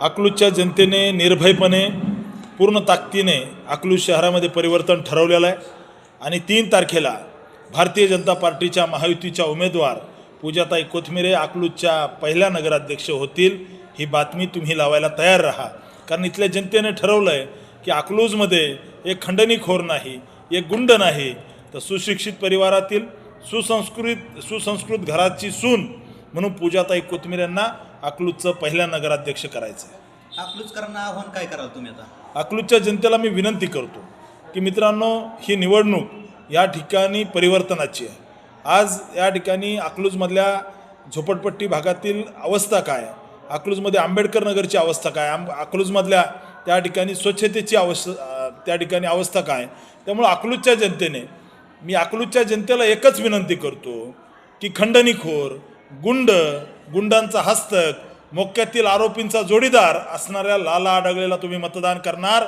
अकलूजच्या जनतेने निर्भयपणे पूर्ण ताकदीने अकलूज शहरामध्ये परिवर्तन ठरवलेलं आहे. आणि तीन तारखेला भारतीय जनता पार्टीच्या महायुतीच्या उमेदवार पूजाताई कोथमिरे अकलूजच्या पहिल्या नगराध्यक्ष होतील ही बातमी तुम्ही लावायला तयार राहा. कारण इथल्या जनतेने ठरवलं आहे की अकलूजमध्ये एक खंडणीखोर नाही एक गुंड नाही तर सुशिक्षित परिवारातील सुसंस्कृत सुसंस्कृत घराची सून म्हणून पूजाताई कोथमिरे यांना अकलूजचं पहिल्या नगराध्यक्ष करायचं आहे अकलूजकरांना आव्हान काय कराल तुम्ही आता? अकलूजच्या जनतेला मी विनंती करतो की मित्रांनो ही निवडणूक या ठिकाणी परिवर्तनाची आहे. आज या ठिकाणी अकलूजमधल्या झोपडपट्टी भागातील अवस्था काय? अकलूजमध्ये आंबेडकर नगरची अवस्था काय? आंब अकलूजमधल्या त्या ठिकाणी स्वच्छतेची अवस्था त्या ठिकाणी अवस्था काय? त्यामुळं अकलूजच्या जनतेने मी अकलूजच्या जनतेला एकच विनंती करतो की खंडणीखोर गुंड गुंडांचा हस्तक मोक्यातील आरोपींचा जोडीदार असणाऱ्या लाला आडगळेला तुम्ही मतदान करणार.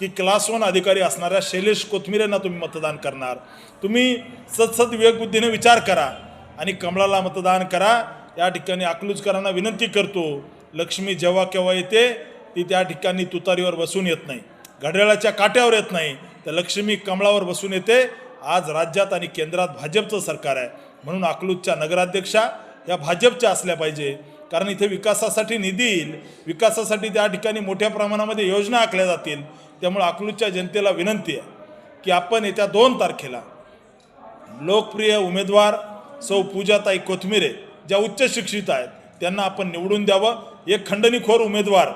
की क्लास वन अधिकारी असणाऱ्या शैलेश कोथमिरेंना तुम्ही मतदान करणार. तुम्ही सतसत विवेकबुद्धीने विचार करा आणि कमळाला मतदान करा. या ठिकाणी अकलूजकरांना विनंती करतो लक्ष्मी जेव्हा केव्हा येते ती त्या ठिकाणी तुतारीवर बसून येत नाही. घड्याळाच्या काट्यावर येत नाही. तर लक्ष्मी कमळावर बसून येते. आज राज्यात आणि केंद्रात भाजपचं सरकार आहे. म्हणून अकलूजच्या नगराध्यक्षा या भाजपच्या असल्या पाहिजे. कारण इथे विकासासाठी निधी येईल. विकासासाठी त्या ठिकाणी मोठ्या प्रमाणामध्ये योजना आखल्या जातील. त्यामुळे अकलूजच्या जनतेला विनंती आहे की आपण येत्या दोन तारखेला लोकप्रिय उमेदवार सौ पूजाताई कोथमिरे ज्या उच्च शिक्षित आहेत त्यांना आपण निवडून द्यावं. एक खंडणीखोर उमेदवार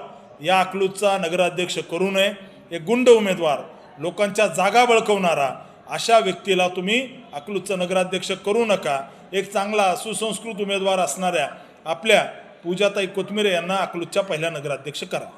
या अकलूजचा नगराध्यक्ष करू नये. एक गुंड उमेदवार लोकांच्या जागा बळकवणारा अशा व्यक्तीला तुम्ही अकलूजचा नगराध्यक्ष करू नका. एक चांगला सुसंस्कृत उमेदवार असणाऱ्या आपल्या पूजाताई कोथमिरे यांना अकलूजच्या पहिल्या नगराध्यक्ष करा.